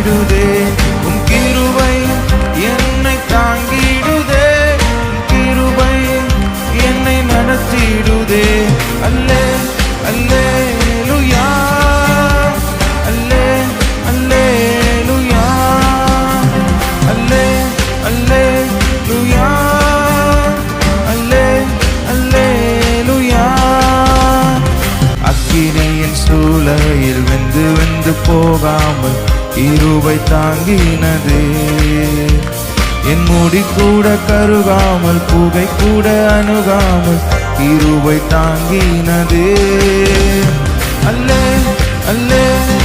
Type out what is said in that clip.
தாங்கிடுதே உன் கிருபை என்னை தாங்கிடுதே. உன் கிருபை என்னை நடத்திடுதே. அல்லே அல்லே போகாமல் இருவை தாங்கினது. என் முடி கூட கருகாமல் புகை கூட அணுகாமல் இருவை தாங்கினது. அல்லே அல்லே. அல்லே